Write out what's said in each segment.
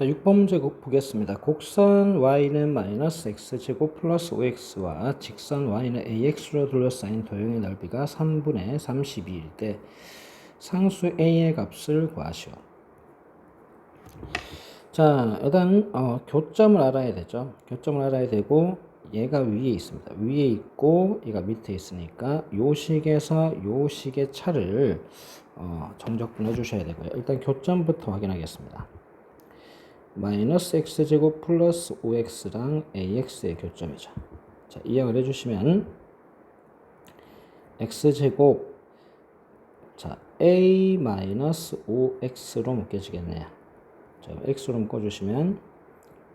자, 6번 문제 보겠습니다. 곡선 y는 마이너스 x제곱 플러스 5x와 직선 y는 ax로 둘러싸인 도형의 넓이가 3분의 32일 때 상수 a의 값을 구하시오. 자, 일단 어, 교점을 알아야 되죠. 교점을 알아야 되고 얘가 위에 있습니다. 위에 있고 얘가 밑에 있으니까 요 식에서 요 식의 차를 어, 정적 분 해 주셔야 되고요. 일단 교점부터 확인하겠습니다. 마이너스 x제곱 플러스 5x랑 ax의 교점이죠. 자, 이항을 해주시면 x제곱 자 a 마이너스 5x로 묶여지겠네요. 자, x로 묶어주시면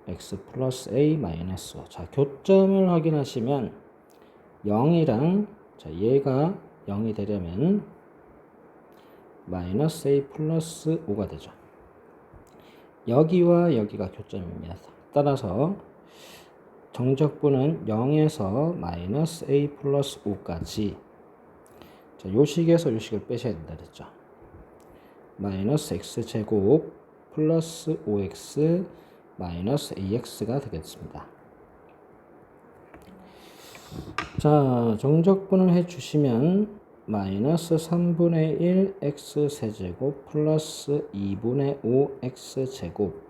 x 플러스 a 마이너스 5. 자, 교점을 확인하시면 0이랑 자, 얘가 0이 되려면 마이너스 a 플러스 5가 되죠. 여기와 여기가 교점입니다. 따라서 정적분은 0에서 마이너스 a 플러스 5까지 자, 요 식에서 요 식을 빼셔야 된다 그랬죠. 마이너스 x제곱 플러스 5x 마이너스 ax가 되겠습니다. 자, 정적분을 해주시면 마이너스 3분의 1 x 세제곱 플러스 2분의 5 x 제곱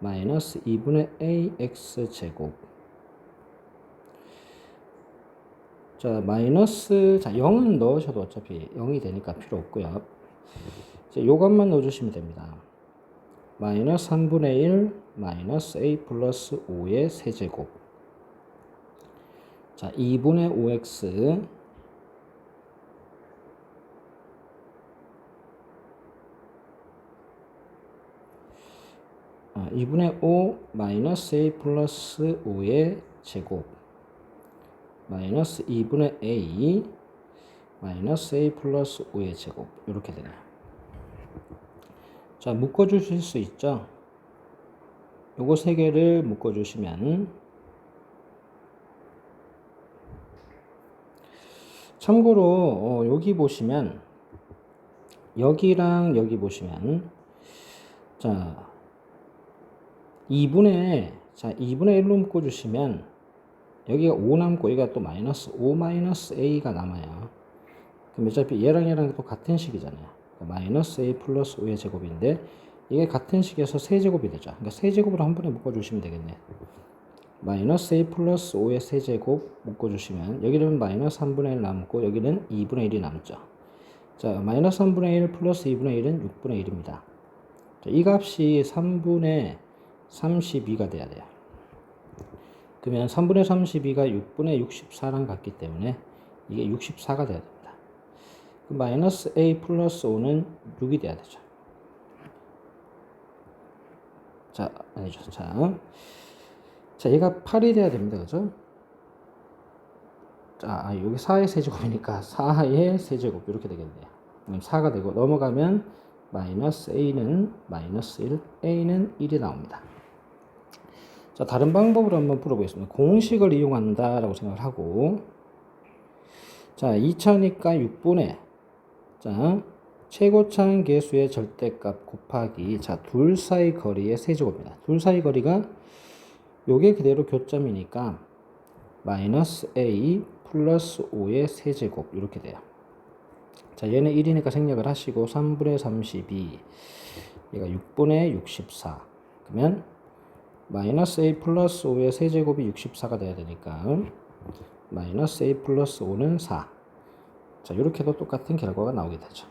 마이너스 2분의 a x 제곱. 자 마이너스 자 0은 넣으셔도 어차피 0이 되니까 필요 없고요. 자 요것만 넣어주시면 됩니다. 마이너스 3분의 1 마이너스 a 플러스 5의 세제곱. 자 2분의 5x 아, 2분의 5 마이너스 a 플러스 5의 제곱 마이너스 2분의 a 마이너스 a 플러스 5의 제곱 이렇게 되네요. 자 묶어 주실 수 있죠? 요거 세 개를 묶어 주시면 참고로 어, 여기 보시면 여기랑 여기 보시면 자 2분의 자 2분의 1로 묶어주시면 여기가 5 남고 여기가 또 마이너스 5 마이너스 a가 남아요. 그럼 어차피 얘랑 얘랑 또 같은 식이잖아요. 그러니까 마이너스 a 플러스 5의 제곱인데 이게 같은 식에서 세제곱이 되죠. 그러니까 세제곱으로 한 번에 묶어주시면 되겠네. 마이너스 a 플러스 5의 세제곱 묶어주시면 여기는 마이너스 3분의 1 남고 여기는 2분의 1이 남죠. 자 마이너스 3분의 1 플러스 2분의 1은 6분의 1입니다. 자, 이 값이 3분의 32가 돼야 돼요. 그러면 3분의 32가 6분의 64랑 같기 때문에 이게 64가 돼야 됩니다. 그 마이너스 a 플러스 5는 6이 돼야 되죠. 자, 아니죠. 자, 자, 얘가 8이 돼야 됩니다. 그죠? 자, 아, 여기 4의 세제곱이니까 4의 세제곱 이렇게 되겠네요. 그럼 4가 되고 넘어가면 마이너스 a는 마이너스 1, a는 1이 나옵니다. 자, 다른 방법으로 한번 풀어보겠습니다. 공식을 이용한다라고 생각을 하고, 자, 2차니까 6분의, 자, 최고차항 계수의 절대값 곱하기, 자, 둘 사이 거리의 세제곱입니다. 둘 사이 거리가 요게 그대로 교점이니까 마이너스 a 플러스 5의 세제곱 이렇게 돼요. 자, 얘는 1이니까 생략을 하시고 3분의 32, 얘가 6분의 64. 그러면 마이너스 a 플러스 5의 세제곱이 64가 돼야 되니까 마이너스 a 플러스 5는 4. 자, 이렇게도 똑같은 결과가 나오게 되죠.